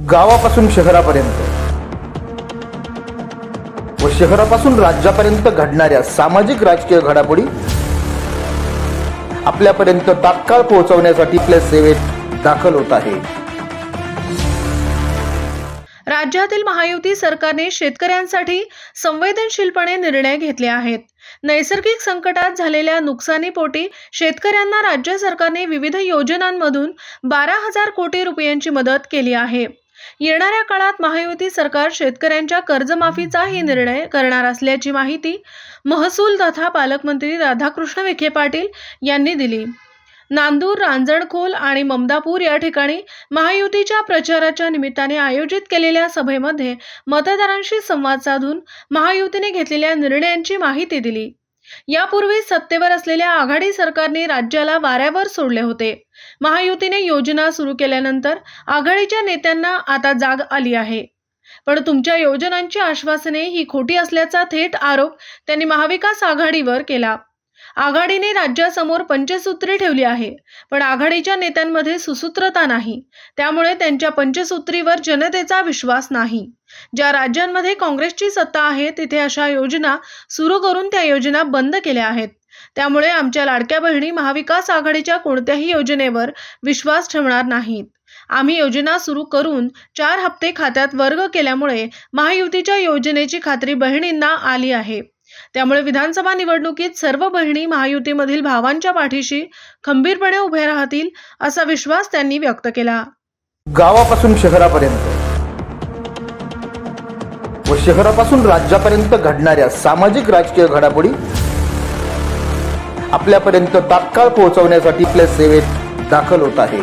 गावापासून शहरापर्यंत व शहरापासून राज्यापर्यंत घडणाऱ्या सामाजिक राजकीय घडामोडी आपल्यापर्यंत तात्काळ पोहोचवण्यासाठी आपल्या सेवेत दाखल होत आहे. राज्यातील महायुती सरकारने शेतकऱ्यांसाठी संवेदनशीलपणे निर्णय घेतले आहेत. नैसर्गिक संकटात झालेल्या नुकसानीपोटी शेतकऱ्यांना राज्य सरकारने विविध योजनांमधून बारा हजार कोटी रुपयांची मदत केली आहे. येणाऱ्या काळात महायुती सरकार शेतकऱ्यांच्या कर्जमाफीचाही निर्णय करणार असल्याची माहिती महसूल तथा पालकमंत्री राधाकृष्ण विखे पाटील यांनी दिली. नांदूर रांजणखोल आणि ममदापूर या ठिकाणी महायुतीच्या प्रचाराच्या निमित्ताने आयोजित केलेल्या सभेमध्ये मतदारांशी संवाद साधून महायुतीने घेतलेल्या निर्णयांची माहिती दिली. यापूर्वी सत्तेवर असलेल्या आघाडी सरकारने राज्याला वाऱ्यावर सोडले होते. महायुतीने योजना सुरू केल्यानंतर आघाडीच्या नेत्यांना आता जाग आली आहे. पण तुमच्या योजनांची आश्वासने ही खोटी असल्याचा थेट आरोप त्यांनी महाविकास आघाडीवर केला. आघाडीने राज्यासमोर पंचसूत्री ठेवली आहे. पण आघाडीच्या नेत्यांमध्ये सुसूत्रता नाही. त्यामुळे त्यांच्या पंचसूत्रीवर जनतेचा विश्वास नाही. ज्या राज्यांमध्ये काँग्रेसची सत्ता आहे तिथे अशा योजना सुरू करून त्या योजना बंद केल्या आहेत. त्यामुळे आमच्या लाडक्या बहिणी महाविकास आघाडीच्या कोणत्याही योजनेवर विश्वास ठेवणार नाहीत. आम्ही योजना सुरू करून चार हप्ते खात्यात वर्ग केल्यामुळे महायुतीच्या योजनेची खात्री बहिणींना आली आहे. त्यामुळे विधानसभा निवडणुकीत सर्व बहिणी महायुतीमधील भावांच्या पाठीशी खंबीरपणे उभे राहतील असा विश्वास त्यांनी व्यक्त केला. गावापासून शहरापर्यंत व शहरापासून राज्यापर्यंत घडणाऱ्या सामाजिक राजकीय घडामोडी आपल्यापर्यंत तात्काळ पोहोचवण्यासाठी आपल्या सेवेत दाखल होत आहे.